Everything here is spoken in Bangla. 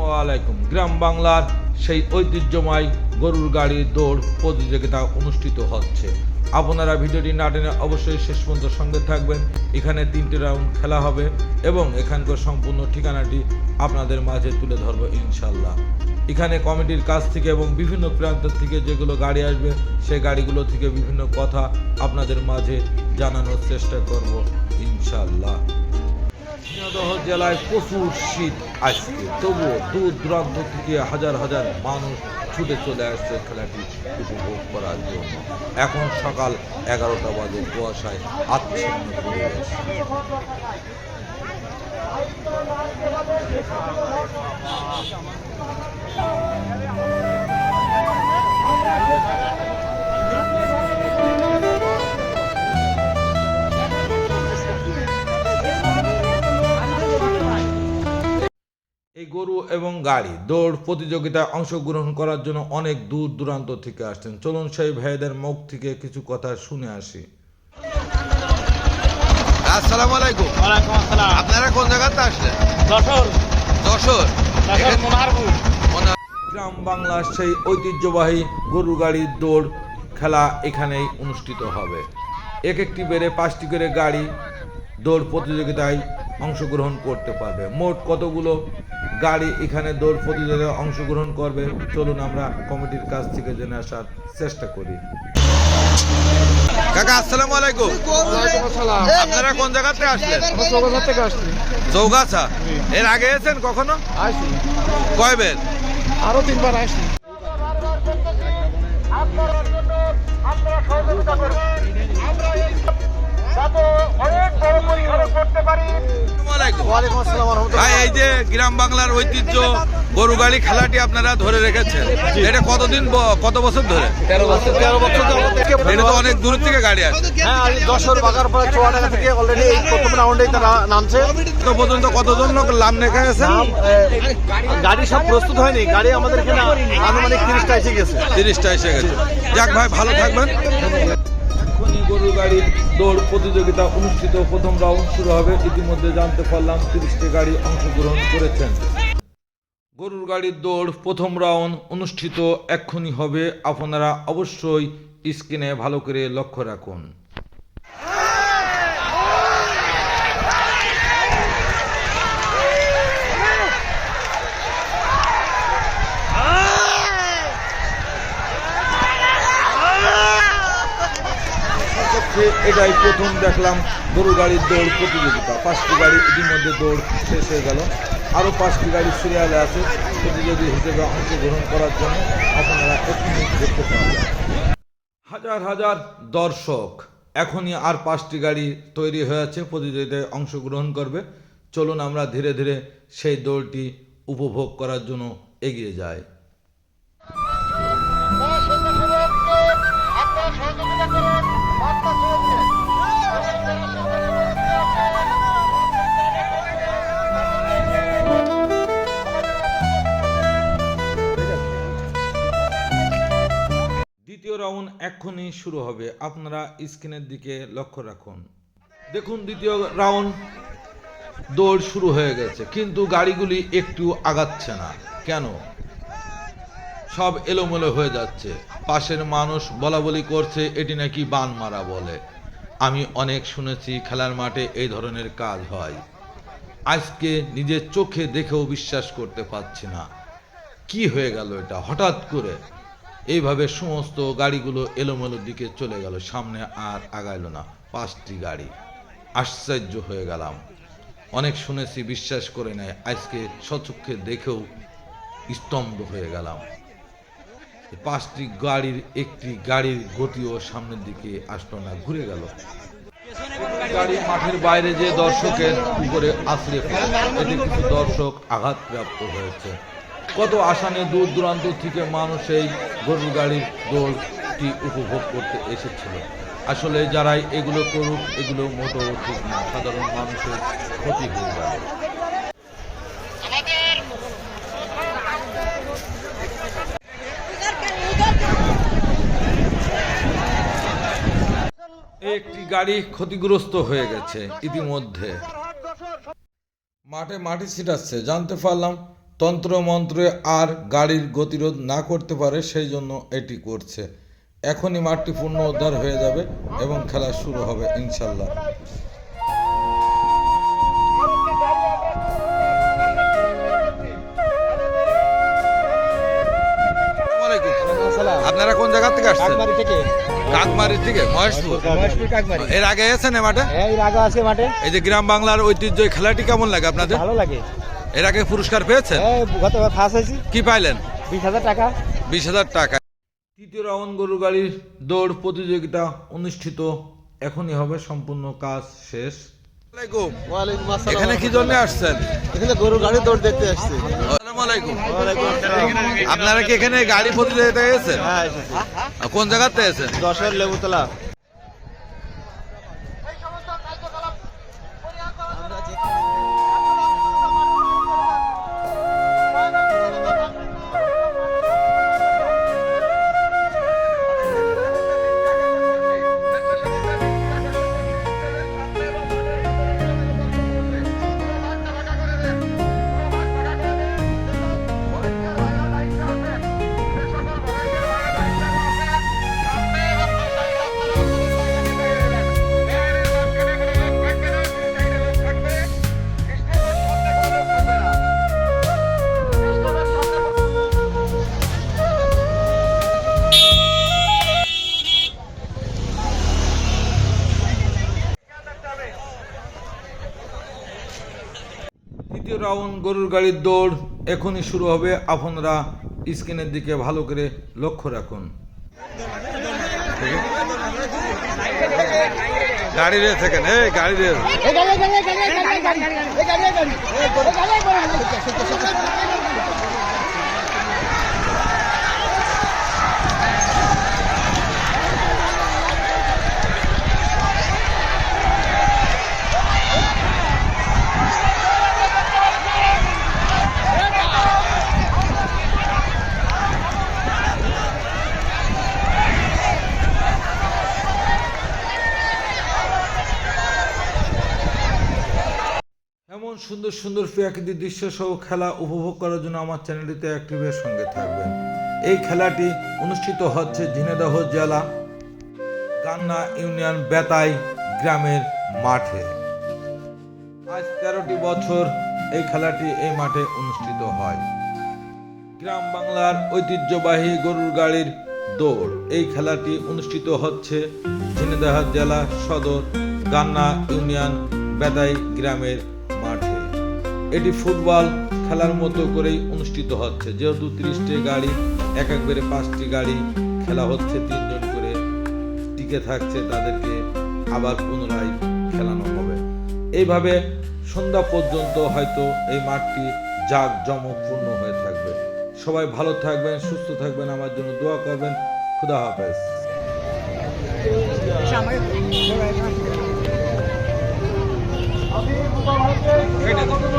আসসালামু আলাইকুম। গ্রাম বাংলার সেই ঐতিহ্যময় গরুর গাড়ির দৌড় প্রতিযোগিতা অনুষ্ঠিত হচ্ছে। আপনারা ভিডিওটি না টেনে অবশ্যই শেষ পর্যন্ত সঙ্গে থাকবেন। এখানে তিনটি রাউন্ড খেলা হবে এবং এখানকার সম্পূর্ণ ঠিকানাটি আপনাদের মাঝে তুলে ধরবো ইনশাল্লাহ এখানে কমিটির কাছ থেকে এবং বিভিন্ন প্রান্ত থেকে যেগুলো গাড়ি আসবে, সেই গাড়িগুলো থেকে বিভিন্ন কথা আপনাদের মাঝে জানানোর চেষ্টা করব ইনশাল্লাহ ঝিনাইদহ জেলায় প্রচুর শীত আজকে। তবুও দূর দূরান্ত থেকে হাজার হাজার মানুষ ছুটে চলে আসছে খেলাটি উপভোগ করার জন্য। এখন সকাল এগারোটা বাজে, কুয়াশায় আচ্ছন্ন পরিবেশ গরু এবং গাড়ি দৌড় প্রতিযোগিতায় অংশগ্রহণ করার জন্য অনেক দূর দূরান্ত থেকে আসছেন। চলুন সেই ভাইদের মুখ থেকে কিছু কথা শুনে আসি। আসসালামু আলাইকুম। ওয়ালাইকুম আসসালাম। আপনারা কোন জায়গাতে আসলেন যশোর। যশোর। গ্রাম বাংলার সেই ঐতিহ্যবাহী গরু গাড়ির দৌড় খেলা এখানেই অনুষ্ঠিত হবে। এক একটি বেড়ে পাঁচটি করে গাড়ি দৌড় প্রতিযোগিতায় অংশগ্রহণ করতে পারবে। মোট কতগুলো গাড়ি এখানে দৌড় প্রতিযোগিতায় অংশগ্রহণ করবে? চলুন আমরা কমিটির কাছ থেকে জেনে আসার চেষ্টা করি। কাকা আসসালামু আলাইকুম। আপনারা কোন জায়গাতে আসলেন? চৌকাছা থেকে আসছি। চৌগাছা? এর আগে এসেছেন কখনো? আসছি কয় আরও তিনবার আসছি ভাই এই যে গ্রাম বাংলার ঐতিহ্য গরু গাড়ি খেলাটি আপনারা ধরে রেখেছেন। এটা কতদিন কত বছর ধরে? তেরো বছর। তেরো বছর এটা তো অনেক দূর থেকে গাড়ি আসে হ্যাঁ আজ যশোর বাগারপাড়া চুয়াডাঙ্গা থেকে অলরেডি এই প্রথম রাউন্ডেই তারা নামছে। তো পর্যন্ত কতজন লোক লাভ লেখা নাম, এ, গাড়ি সব প্রস্তুত হয়নি। গাড়ি আমাদের এখানে আনুমানিক তিরিশটা এসে গেছে। তিরিশটা এসে গেছে। যাক ভাই ভালো থাকবেন। দৌড় প্রতিযোগিতা অনুষ্ঠিত প্রথম রাউন্ড শুরু হবে। ইতিমধ্যে জানতে পারলাম তিরিশটি গাড়ি অংশগ্রহণ করেছেন। গরুর গাড়ির দৌড় প্রথম রাউন্ড অনুষ্ঠিত এক্ষুনি হবে। আপনারা অবশ্যই স্ক্রিনে ভালো করে লক্ষ্য রাখুন। এটাই প্রথম দেখলাম গরু গাড়ির দৌড় প্রতিযোগিতা। পাঁচটি গাড়ি ইতিমধ্যে দৌড় শেষ হয়ে গেল। আরও পাঁচটি গাড়ি সিরিয়ালে আছে। প্রতিযোগী হিসেবে অংশগ্রহণ করার জন্য আপনারা দেখতে পাবেন। হাজার হাজার দর্শক, এখনই আর পাঁচটি গাড়ি তৈরি হয়েছে, প্রতিযোগিতায় অংশগ্রহণ করবে। চলুন আমরা ধীরে ধীরে সেই দৌড়টি উপভোগ করার জন্য এগিয়ে যাই। এক্ষুনি শুরু হবে। আপনারা স্ক্রিনের দিকে লক্ষ্য রাখুন। দেখুন, দ্বিতীয় রাউন্ড দৌড় শুরু হয়ে গেছে, কিন্তু গাড়িগুলি একটু আগাচ্ছে না। কেন? সব এলোমেলো হয়ে যাচ্ছে। পাশের মানুষ বলা বলি করছে, এটি নাকি বান মারা বলে। আমি অনেক শুনেছি, খেলার মাঠে এই ধরনের কাজ হয়। আজকে নিজের চোখে দেখেও বিশ্বাস করতে পারছি না। কি হয়ে গেল এটা? হঠাৎ করে এইভাবে সমস্ত গাড়িগুলো এলোমেলোর দিকে চলে গেল। সামনে আর আগাইলো না। পাঁচটি গাড়ি। আশ্চর্য হয়ে গেলাম। অনেক শুনেছি, বিশ্বাস করে নেয়, আজকে সচক্ষে দেখেও স্তম্ভ হয়ে গেলাম। পাঁচটি গাড়ির একটি গাড়ির গতিও সামনের দিকে আসলো না, ঘুরে গেল। গাড়ি মাঠের বাইরে যে দর্শকের উপরে কিছু দর্শক আঘাতপ্রাপ্ত হয়েছে। কত আসানে দূর দূরান্ত থেকে মানুষ এই গরুর গাড়ির দৌড়টি উপভোগ করতে এসেছিল। আসলে যারাই এগুলো করুক, এগুলো মোটেও ঠিক না। সাধারণ মানুষের ক্ষতি হয়ে যাবে। একটি গাড়ি ক্ষতিগ্রস্ত হয়ে গেছে ইতিমধ্যে। মাঠে মাটি ছিটাচ্ছে, জানতে পারলাম তন্ত্রমন্ত্রে আর গাড়ির গতিরোধ না করতে পারে সেই জন্য এটি করছে। এখনই মাঠটি পূর্ণ উদ্ধার হয়ে যাবে এবং খেলা শুরু হবে ইনশাল্লাহ। আসসালামু আপনারা কোন জায়গা থেকে আসছেন? কাকমারি থেকে। কাকমারি থেকে মহেশপুর। মহেশপুর কাকমারি। এর আগে এসেছেন মাঠে? এই রাগা আছে মাঠে। এই যে গ্রাম বাংলার ঐতিহ্য খেলাটি কেমন লাগে আপনাদের? ভালো লাগে। এর আগে পুরস্কার পেয়েছেন? গতবার ফার্স্ট হয়েছি। কি পাইলেন? বিশ হাজার টাকা। বিশ হাজার টাকা। তৃতীয় রাউন্ড গরু গাড়ির দৌড় প্রতিযোগিতা অনুষ্ঠিত। এখনই হবে সম্পূর্ণ কাজ শেষ। এখানে কি জন্য আসছেন? এখানে গরু গাড়ি দৌড় দেখতে আসছি। আলাইকুম। ওয়ালাইকুম আপনারা কি এখানে গাড়ি প্রতিযোগিতা গেছেন হ্যাঁ কোন জায়গাতে এসেছেন? দশের লেবুতলা। তৃতীয় রাউন্ড গরুর গাড়ির দৌড় এখনই শুরু হবে আপনারা স্ক্রিনের দিকে ভালো করে লক্ষ্য রাখুন গাড়ি রে থাকেন এই গাড়ি রে এমন সুন্দর সুন্দর প্রাকৃতিক দৃশ্য সহ খেলা উপভোগ করার জন্য আমার চ্যানেলটিতে অ্যাক্টিভের সঙ্গে থাকবেন। এই খেলাটি অনুষ্ঠিত হচ্ছে ঝিনেদহ জেলা কান্না ইউনিয়ন বেতাই গ্রামের মাঠে। আজ তেরোটি বছর এই খেলাটি এই মাঠে অনুষ্ঠিত হয়। গ্রাম বাংলার ঐতিহ্যবাহী গরুর গাড়ির দৌড়। এই খেলাটি অনুষ্ঠিত হচ্ছে ঝিনেদাহ জেলা সদর গান্না ইউনিয়ন বেদাই গ্রামের এটি ফুটবল খেলার মতো করেই অনুষ্ঠিত হচ্ছে। যেহেতু তিরিশটি গাড়ি এক একবারে পাঁচটি গাড়ি খেলা হচ্ছে তিনজন করে টিকে থাকছে তাদেরকে আবার পুনরায় খেলানো হবে। এইভাবে সন্ধ্যা পর্যন্ত হয়তো এই মাঠটি জাক জমকপূর্ণ হয়ে থাকবে। সবাই ভালো থাকবেন সুস্থ থাকবেন আমার জন্য দোয়া করবেন। খুদা হাফেজ। আমি